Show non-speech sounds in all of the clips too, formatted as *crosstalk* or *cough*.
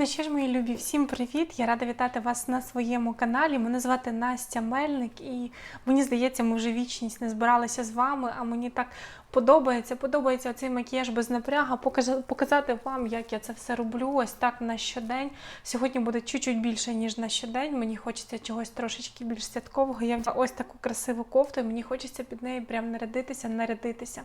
Ну що ж, мої любі, всім привіт! Я рада вітати вас на своєму каналі. Мене звати Настя Мельник, і мені здається, ми вже вічність не збиралися з вами, а мені так подобається. Подобається цей макіяж без напряга, показати вам, як я це все роблю. Ось так на щодень. Сьогодні буде чуть-чуть більше, ніж на щодень. Мені хочеться чогось трошечки більш святкового. Я ось таку красиву кофту, і мені хочеться під неї прям нарядитися, нарядитися.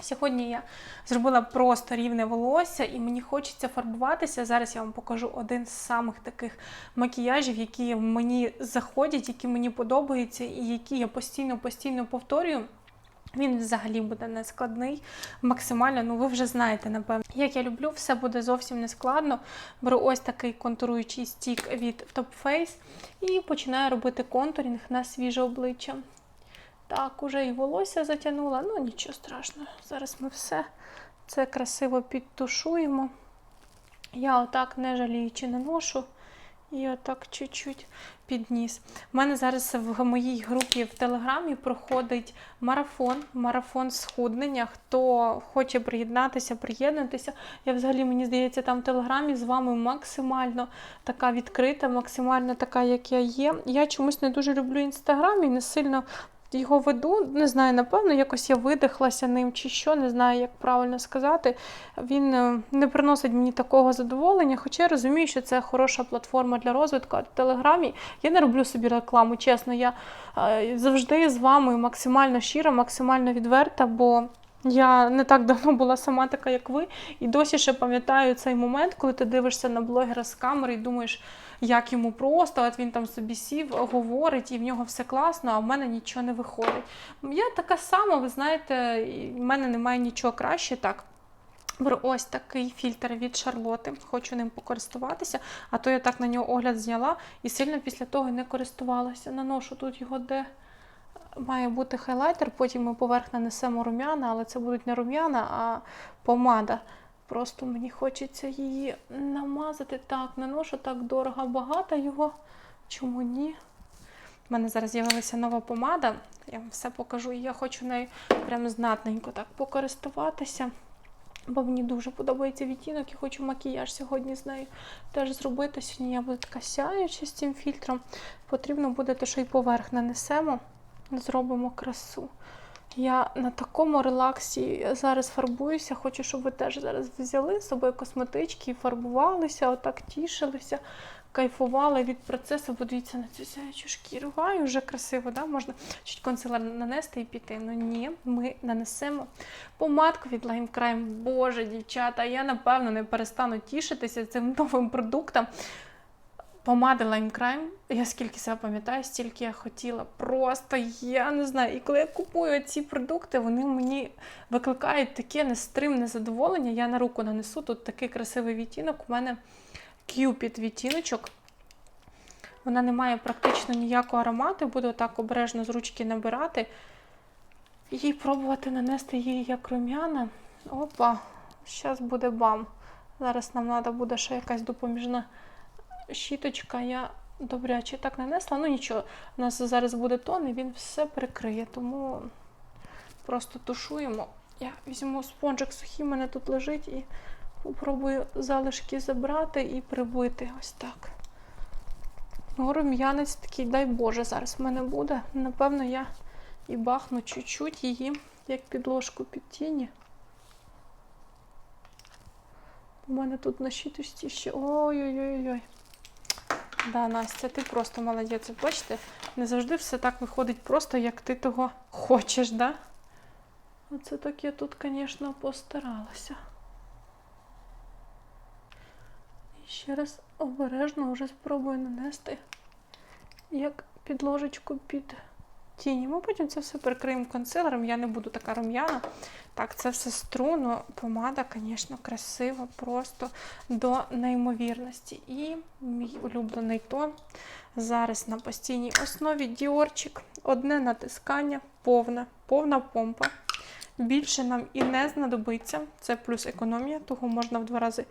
Сьогодні я зробила просто рівне волосся, і мені хочеться фарбуватися. Зараз я вам покажу один з самих таких макіяжів, які мені заходять, які мені подобаються, і які я постійно постійно повторюю. Він взагалі буде не складний, максимально, ну ви вже знаєте, напевно. Як я люблю, все буде зовсім не складно. Беру ось такий контуруючий стік від Top Face і починаю робити контурінг на свіже обличчя. Так, уже і волосся затягнула, ну нічого страшного. Зараз ми все це красиво підтушуємо. Я отак не жаліючи наношу. І отак чуть-чуть під ніс. У мене зараз в моїй групі в Телеграмі проходить марафон, марафон схуднення. Хто хоче приєднатися, приєднуйтеся. Я взагалі, мені здається, там в Телеграмі з вами максимально така відкрита, максимально така, як я є. Я чомусь не дуже люблю інстаграм і не сильно його веду. Не знаю, напевно, якось я видихлася ним чи що, не знаю, як правильно сказати. Він е, не приносить мені такого задоволення, хоча я розумію, що це хороша платформа для розвитку. А в Телеграмі я не роблю собі рекламу, чесно. Я е, завжди з вами максимально щира, максимально відверта, бо. Я не так давно була сама така, як ви, і досі ще пам'ятаю цей момент, коли ти дивишся на блогера з камери і думаєш, як йому просто, от він там собі сів, говорить, і в нього все класно, а в мене нічого не виходить. Я така сама, ви знаєте, в мене немає нічого краще так. Ось такий фільтр від Шарлоти, хочу ним покористуватися, а то я так на нього огляд зняла і сильно після того не користувалася. Наношу тут його де має бути хайлайтер, потім ми поверх нанесемо рум'яна, але це будуть не рум'яна, а помада. Просто мені хочеться її намазати. Так, наношу так дорого, багато його. Чому ні? У мене зараз з'явилася нова помада. Я вам все покажу, і я хочу нею прям знатненько так покористуватися. Бо мені дуже подобається відтінок і хочу макіяж сьогодні з нею теж зробити. Сьогодні я буду така сяюча з цим фільтром. Потрібно буде те, що й поверх нанесемо, зробимо красу. Я на такому релаксі зараз фарбуюся. Хочу, щоб ви теж зараз взяли з собою косметички і фарбувалися, отак тішилися, кайфували від процесу. Подивіться на цю сяючу шкіру. Ай, вже красиво, да? можна чуть консилер нанести і піти. Ну ні, ми нанесемо помадку від Lime Crime. Боже, дівчата, я напевно не перестану тішитися цим новим продуктом. Помади Lime Crime, я скільки себе пам'ятаю, стільки я хотіла. Просто я не знаю. І коли я купую ці продукти, вони мені викликають таке нестримне задоволення. Я на руку нанесу тут такий красивий відтінок. У мене Cupid відтіночок. Вона не має практично ніякого аромату. Буду так обережно з ручки набирати. І пробувати нанести її як рум'яна. Опа, зараз буде бам. Зараз нам треба буде ще якась допоміжна щіточка. Я добряче так нанесла. Ну нічого, у нас зараз буде тон і він все прикриє, тому просто тушуємо. Я візьму спонжик сухий, у мене тут лежить, і попробую залишки забрати і прибити. Ось так. Ну, рум'янець такий, дай Боже, зараз в мене буде. Напевно, я і бахну чуть-чуть її, як підложку під тіні. У мене тут на щіточці ще. Ой-ой-ой. Да, Настя, ти просто молодець. Бачите, не завжди все так виходить просто, як ти того хочеш, да? Оце так я тут, звісно, постаралася. І ще раз обережно вже спробую нанести як підложечку під тіні. Ми потім це все прикриємо консилером. Я не буду така рум'яна. Так, це все струно, помада, звісно, красива, просто до неймовірності. І мій улюблений тон зараз на постійній основі діорчик. Одне натискання, повна, повна помпа. Більше нам і не знадобиться. Це плюс економія, того можна в два рази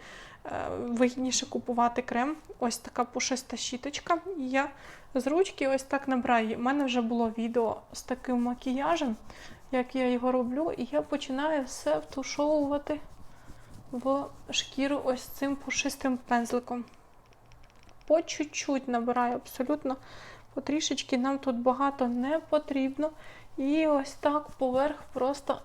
е, вигідніше купувати крем. Ось така пушиста щіточка. І я з ручки ось так набираю. У мене вже було відео з таким макіяжем, як я його роблю, і я починаю все втушовувати в шкіру ось цим пушистим пензликом. По чуть-чуть набираю абсолютно потрішечки, нам тут багато не потрібно. І ось так поверх просто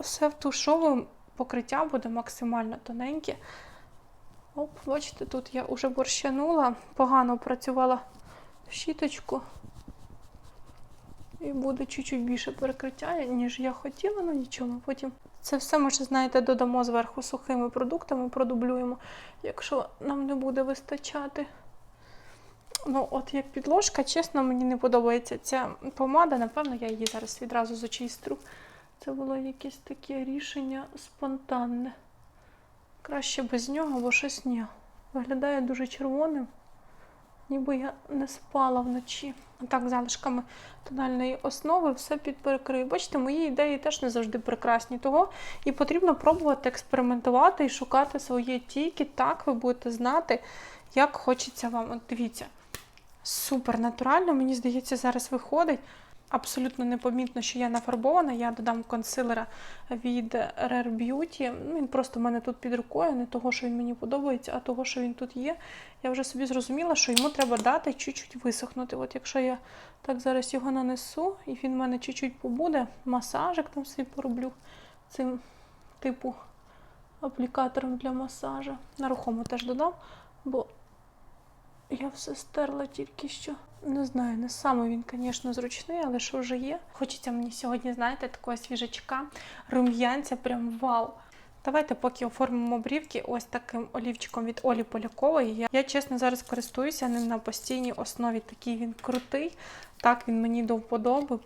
все втушовуємо, покриття буде максимально тоненьке. Оп, бачите, тут я вже борщанула, погано працювала щіточку. І буде чуть-чуть більше перекриття, ніж я хотіла, ну нічого. Потім це все ми ще, знаєте, додамо зверху сухими продуктами, продублюємо, якщо нам не буде вистачати. Ну, от як підложка, чесно, мені не подобається ця помада. Напевно, я її зараз відразу зачистру. Це було якесь таке рішення спонтанне. Краще без нього, бо щось ні. Виглядає дуже червоним, ніби я не спала вночі. Так, залишками тональної основи все підперекрию. Бачите, мої ідеї теж не завжди прекрасні. Того і потрібно пробувати експериментувати і шукати своє тільки так ви будете знати, як хочеться вам. От дивіться, супер натурально, мені здається, зараз виходить. Абсолютно непомітно, що я нафарбована. Я додам консилера від Rare Beauty. Він просто в мене тут під рукою, не того, що він мені подобається, а того, що він тут є. Я вже собі зрозуміла, що йому треба дати чуть-чуть висохнути. От якщо я так зараз його нанесу, і він в мене чуть-чуть побуде, масажик там свій пороблю цим типу аплікатором для масажа. На рухому теж додам, бо я все стерла тільки що. Не знаю, не саме він, звісно, зручний, але що вже є. Хочеться мені сьогодні, знаєте, такого свіжачка, рум'янця, прям вау. Давайте поки оформимо брівки ось таким олівчиком від Олі Полякової. Я, я чесно зараз користуюся ним на постійній основі. Такий він крутий. Так, він мені до вподоби.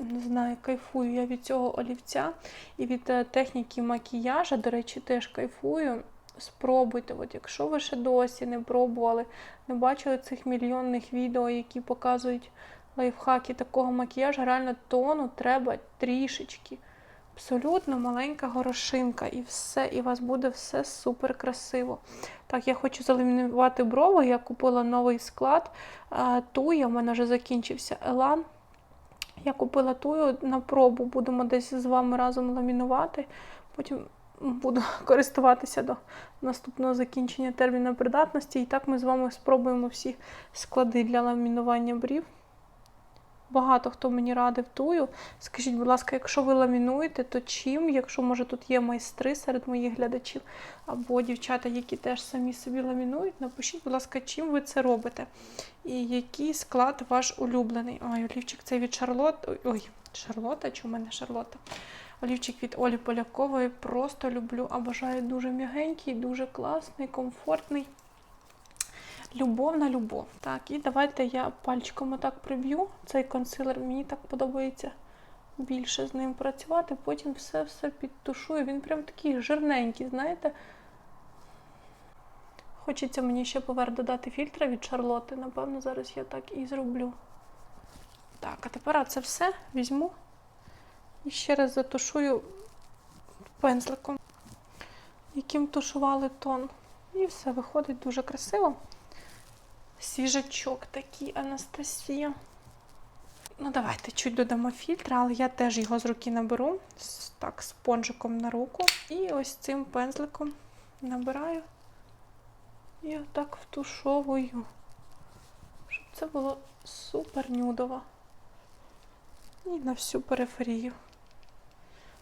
Не знаю, кайфую я від цього олівця. І від е, техніки макіяжа, до речі, теж кайфую. Спробуйте, от якщо ви ще досі не пробували, не бачили цих мільйонних відео, які показують лайфхаки такого макіяжу, реально тону треба трішечки. Абсолютно маленька горошинка, і все, і у вас буде все супер красиво. Так, я хочу заламінувати брови. Я купила новий склад. Туя, в мене вже закінчився Елан. Я купила тую на пробу, будемо десь з вами разом ламінувати. Потім буду користуватися до наступного закінчення терміну придатності. І так ми з вами спробуємо всі склади для ламінування брів. Багато хто мені радив тую. Скажіть, будь ласка, якщо ви ламінуєте, то чим? Якщо, може, тут є майстри серед моїх глядачів або дівчата, які теж самі собі ламінують, напишіть, будь ласка, чим ви це робите? І який склад ваш улюблений? Ой, олівчик цей від Шарлот. Ой, Шарлота, чи у мене Шарлота? Олівчик від Олі Полякової просто люблю, а бажаю дуже м'ягенький, дуже класний, комфортний. Любов на любов. Так, і давайте я пальчиком отак приб'ю цей консилер. Мені так подобається більше з ним працювати. Потім все-все підтушую. Він прям такий жирненький, знаєте. Хочеться мені ще поверх додати фільтра від Шарлоти. Напевно, зараз я так і зроблю. Так, а тепер це все візьму і ще раз затушую пензликом, яким тушували тон. І все виходить дуже красиво. Свіжачок такий Анастасія. Ну, давайте чуть додамо фільтр, але я теж його з руки наберу. Так, спонжиком на руку. І ось цим пензликом набираю. І отак втушовую. Щоб це було супер нюдово. І на всю периферію.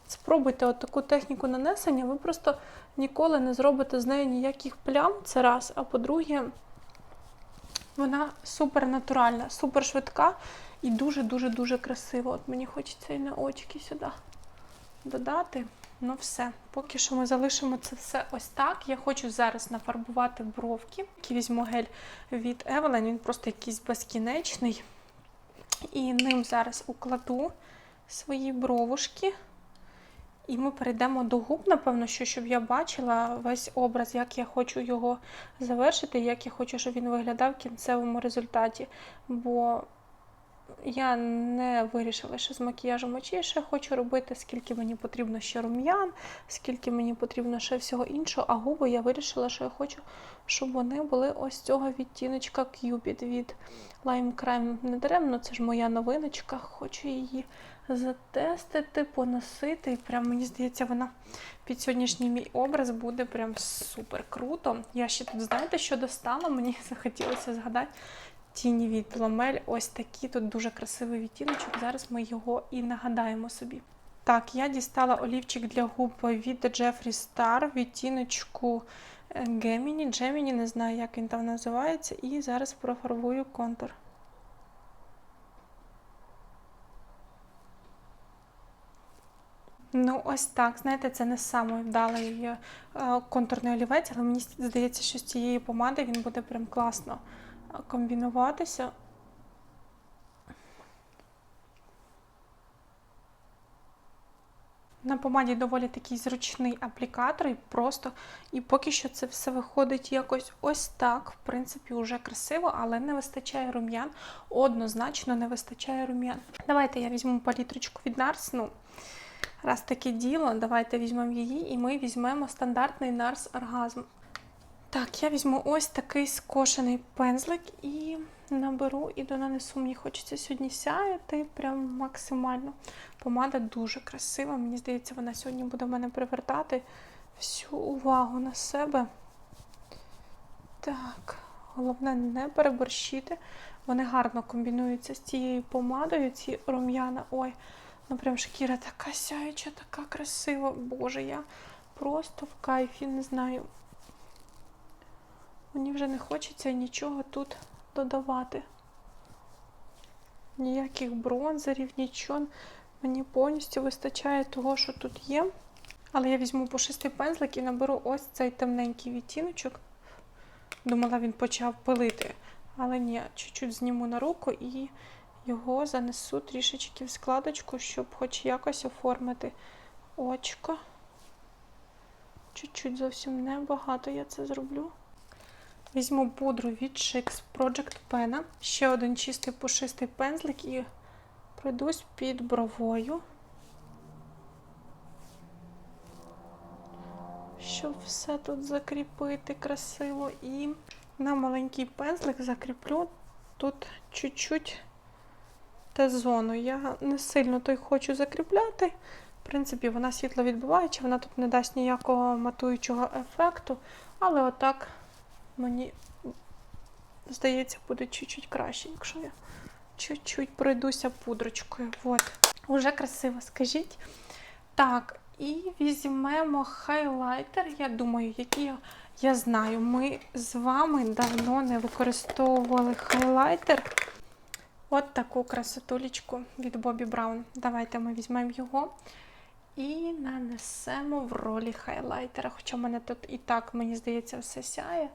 Спробуйте от таку техніку нанесення, ви просто ніколи не зробите з нею ніяких плям. Це раз. А по-друге, вона супер натуральна, супер швидка і дуже-дуже-дуже красива. От мені хочеться і на очки сюди додати. Ну все, поки що ми залишимо це все ось так. Я хочу зараз нафарбувати бровки. Який Візьму гель від Evelyn, він просто якийсь безкінечний. І ним зараз укладу свої бровушки. І ми перейдемо до губ, напевно, що щоб я бачила весь образ, як я хочу його завершити, як я хочу, щоб він виглядав в кінцевому результаті. Бо я не вирішила, що з макіяжем очей ще хочу робити, скільки мені потрібно ще рум'ян, скільки мені потрібно ще всього іншого. А губи я вирішила, що я хочу, щоб вони були ось цього відтіночка Cupid від Lime Crime. Не даремно, це ж моя новиночка, хочу її затестити, поносити. І прям мені здається, вона під сьогоднішній мій образ буде прям супер круто. Я ще тут, знаєте, що достала? Мені *laughs* захотілося згадати тіні від ламель. Ось такі тут дуже красивий відтіночок. Зараз ми його і нагадаємо собі. Так, я дістала олівчик для губ від Jeffree Star відтіночку е, Gemini. Gemini, не знаю, як він там називається, і зараз профарбую контур. Ну, ось так. Знаєте, це не самий вдалий е, контурний олівець, але мені здається, що з цієї помади він буде прям класно е, комбінуватися. На помаді доволі такий зручний аплікатор, і просто і поки що це все виходить якось ось так. В принципі, вже красиво, але не вистачає рум'ян. Однозначно не вистачає рум'ян. Давайте я візьму палітрочку від Nars. Ну, раз таке діло, давайте візьмемо її, і ми візьмемо стандартний Nars Orgasm. Так, я візьму ось такий скошений пензлик і наберу і донанесу. Мені хочеться сьогодні сяяти прям максимально. Помада дуже красива. Мені здається, вона сьогодні буде в мене привертати всю увагу на себе. Так, головне не переборщити. Вони гарно комбінуються з цією помадою, ці рум'яна. Ой, ну прям шкіра така сяюча, така красива. Боже, я просто в кайфі, не знаю. Мені вже не хочеться нічого тут додавати. Ніяких бронзерів, нічого. Мені повністю вистачає того, що тут є. Але я візьму пушистий пензлик і наберу ось цей темненький відтіночок. Думала, він почав пилити. Але ні, чуть-чуть зніму на руку і його занесу трішечки в складочку, щоб хоч якось оформити очко. Чуть-чуть зовсім небагато я це зроблю. Візьму пудру від Chix Project Pen. Ще один чистий пушистий пензлик і пройдусь під бровою. Щоб все тут закріпити красиво. І на маленький пензлик закріплю тут чуть-чуть Т-зону. Я не сильно той хочу закріпляти. В принципі, вона світло відбиваюча, вона тут не дасть ніякого матуючого ефекту, але отак мені здається, буде чуть-чуть краще, якщо я чуть-чуть пройдуся пудрочкою. От. Уже красиво, скажіть. Так, і візьмемо хайлайтер. Я думаю, який я, я знаю, ми з вами давно не використовували хайлайтер. От таку красотулечку від Бобі Браун. Давайте ми візьмемо його і нанесемо в ролі хайлайтера. Хоча в мене тут і так, мені здається, все сяє.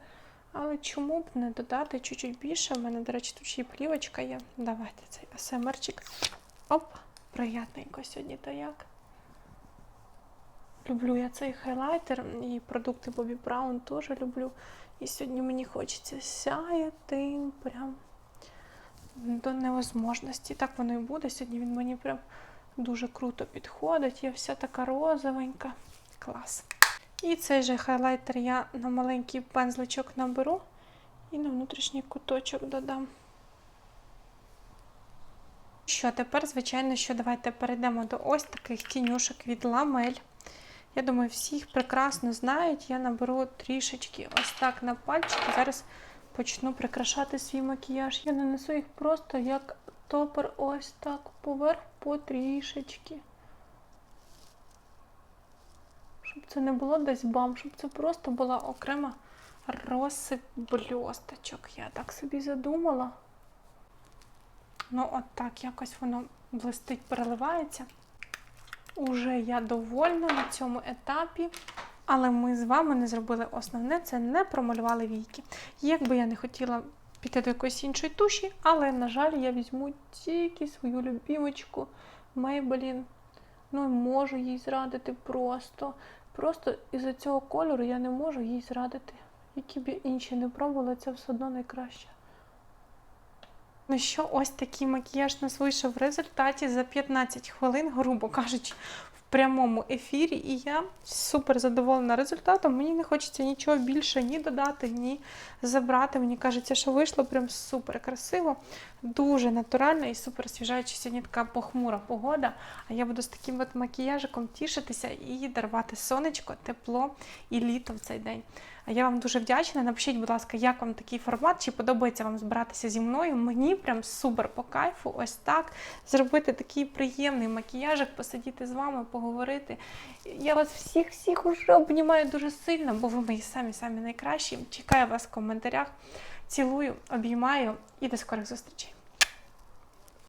Але чому б не додати чуть-чуть більше? У мене, до речі, тут ще й плівочка є. Давайте цей АСМРчик. Оп, приятненько сьогодні то як. Люблю я цей хайлайтер і продукти Бобі Браун теж люблю. І сьогодні мені хочеться сяяти прям до невозможності. Так воно і буде. Сьогодні він мені прям дуже круто підходить. Я вся така розовенька. Клас. І цей же хайлайтер я на маленький пензличок наберу і на внутрішній куточок додам. Що, тепер, звичайно, що давайте перейдемо до ось таких тінюшок від ламель. Я думаю, всі їх прекрасно знають. Я наберу трішечки ось так на пальчики. Зараз почну прикрашати свій макіяж. Я нанесу їх просто як топер ось так поверх потрішечки. Щоб це не було десь бам, щоб це просто була окрема розсип бльосточок. Я так собі задумала. Ну, от так якось воно блистить, переливається. Уже я довольна на цьому етапі. Але ми з вами не зробили основне, це не промалювали війки. Як би я не хотіла піти до якоїсь іншої туші, але, на жаль, я візьму тільки свою любімочку Maybelline. Ну, можу їй зрадити просто. Просто із-за цього кольору я не можу їй зрадити. Які б інші не пробувала, це все одно найкраще. Ну що, ось такий макіяж нас вийшов в результаті за 15 хвилин, грубо кажучи, прямому ефірі, і я супер задоволена результатом. Мені не хочеться нічого більше ні додати, ні забрати. Мені кажеться, що вийшло прям супер красиво, дуже натурально і супер освіжаюче. Сьогодні така похмура погода. А я буду з таким от макіяжиком тішитися і дарувати сонечко, тепло і літо в цей день. Я вам дуже вдячна. Напишіть, будь ласка, як вам такий формат, чи подобається вам збиратися зі мною. Мені прям супер по кайфу, ось так. Зробити такий приємний макіяжик, посидіти з вами, поговорити. Я вас всіх, всіх уже обнімаю дуже сильно, бо ви мої самі самі найкращі. Чекаю вас в коментарях. Цілую, обіймаю і до скорих зустрічей.